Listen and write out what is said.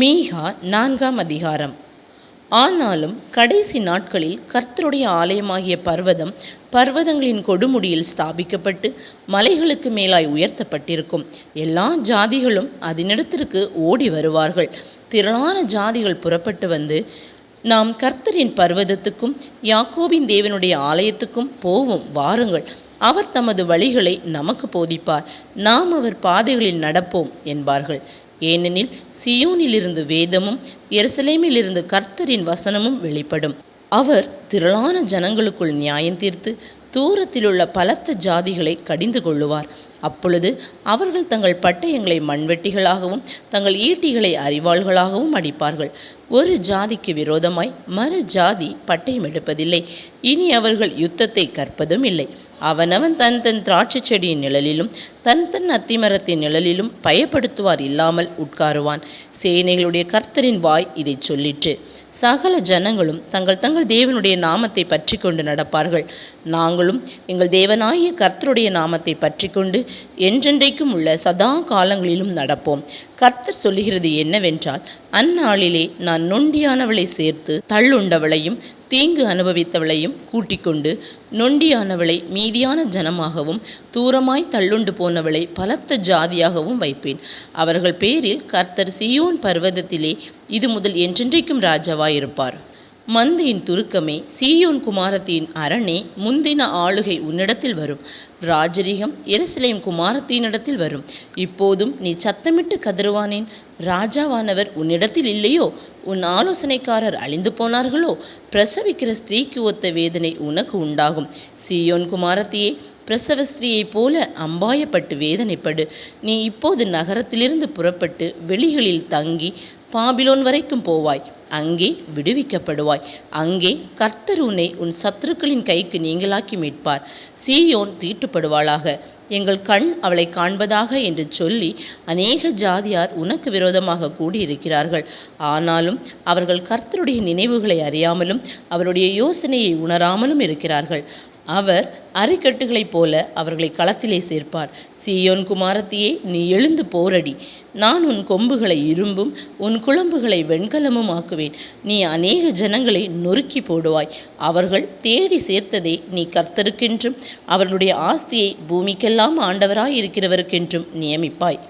மீகா நான்காம் அதிகாரம். ஆனாலும் கடைசி நாட்களில் கர்த்தருடைய ஆலயமாகிய பர்வதம் பர்வதங்களின் கொடுமுடியில் ஸ்தாபிக்கப்பட்டு மலைகளுக்கு மேலாய் உயர்த்தப்பட்டிருக்கும். எல்லா ஜாதிகளும் அதனிடத்திற்கு ஓடி வருவார்கள். திரளான ஜாதிகள் புறப்பட்டு வந்து நாம் கர்த்தரின் பர்வதத்துக்கும் யாக்கோபின் தேவனுடைய ஆலயத்துக்கும் போவோம் வாருங்கள். அவர் தமது வழிகளை நமக்கு போதிப்பார். நாம் அவர் பாதைகளில் நடப்போம் என்பார்கள். ஏனெனில் சியோனிலிருந்து வேதமும் எருசலேமிலிருந்து கர்த்தரின் வசனமும் வெளிப்படும். அவர் திரளான ஜனங்களுக்குள் நியாயம் தீர்த்து தூரத்திலுள்ள பலத்த ஜாதிகளை கடிந்து கொள்ளுவார். அப்பொழுது அவர்கள் தங்கள் பட்டயங்களை மண்வெட்டிகளாகவும் தங்கள் ஈட்டிகளை அறிவாள்களாகவும் அடிப்பார்கள். ஒரு ஜாதிக்கு விரோதமாய் மறு ஜாதி பட்டயம் எடுப்பதில்லை. இனி அவர்கள் யுத்தத்தை கற்பதும் இல்லை. அவனவன் தன் தன் திராட்சை செடியின் நிழலிலும் தன் தன் அத்திமரத்தின் நிழலிலும் பயப்படுத்துவார் இல்லாமல் உட்காருவான். சேனைகளுடைய கர்த்தரின் வாய் இதை சொல்லிற்று. சகல ஜனங்களும் தங்கள் தங்கள் தேவனுடைய நாமத்தை பற்றி கொண்டு நடப்பார்கள். நாங்களும் எங்கள் தேவனாகிய கர்த்தருடைய நாமத்தை பற்றி கொண்டு என்றென்றைக்கும் உள்ள சதா காலங்களிலும் நடப்போம். கர்த்தர் சொல்லுகிறது என்னவென்றால் அந்நாளிலே நான் நொண்டியானவளை சேர்த்து தள்ளுண்டவளையும் தீங்கு அனுபவித்தவளையும் கூட்டிக்கொண்டு நொண்டியானவளை மீதியான ஜனமாகவும் தூரமாய் தள்ளுண்டு போனவளை பலத்த ஜாதியாகவும் வைப்பேன். அவர்கள் பேரில் கர்த்தர் சியோன் பர்வதத்திலே இது முதல் என்றென்றைக்கும் ராஜாவாயிருப்பார். மந்தியின் துருக்கமே சீயோன் குமாரத்தின் அரணே முந்தின ஆளுகை உன்னிடத்தில் வரும். ராஜரிகம் எருசலேம் குமாரத்தினிடத்தில் வரும். இப்போதும் நீ சத்தமிட்டு கதறுவானேன். ராஜாவானவர் உன்னிடத்தில் இல்லையோ? உன் ஆலோசனைக்காரர் அழிந்து போனார்களோ? பிரசவிக்கிற ஸ்திரீக்கு ஒத்த வேதனை உனக்கு உண்டாகும். சீயோன் குமாரத்தியே பிரசவ ஸ்திரீயைப் போல அம்பாயப்பட்டு வேதனைப்படு. நீ இப்போது நகரத்திலிருந்து புறப்பட்டு வெளிகளில் தங்கி பாபிலோன் வரைக்கும் போவாய். அங்கே விடுவிக்கப்படுவாய். அங்கே கர்த்தர் உன்னை உன் சத்துருக்களின் கைக்கு நீங்களாக்கி மீட்பார். சீயோன் தீட்டுப்படுவாளாக. எங்கள் கண் அவளை காண்பதாக என்று சொல்லி அநேக ஜாதியார் உனக்கு விரோதமாக கூடியிருக்கிறார்கள். ஆனாலும் அவர்கள் கர்த்தருடைய நினைவுகளை அறியாமலும் அவருடைய யோசனையை உணராமலும் இருக்கிறார்கள். அவர் அரைக்கட்டுகளைப் போல அவர்களை களத்திலே சேர்ப்பார். சியோன் குமாரத்தியே நீ எழுந்து போரடி. நான் உன் கொம்புகளை இரும்பும் உன் குழம்புகளை வெண்கலமும் ஆக்குவேன். நீ அநேக ஜனங்களை நொறுக்கி போடுவாய். அவர்கள் தேடி சேர்த்ததே நீ கர்த்தருக்கென்றும் அவர்களுடைய ஆஸ்தியை பூமிக்கெல்லாம் ஆண்டவராய் இருக்கிறவருக்கென்றும் நியமிப்பாய்.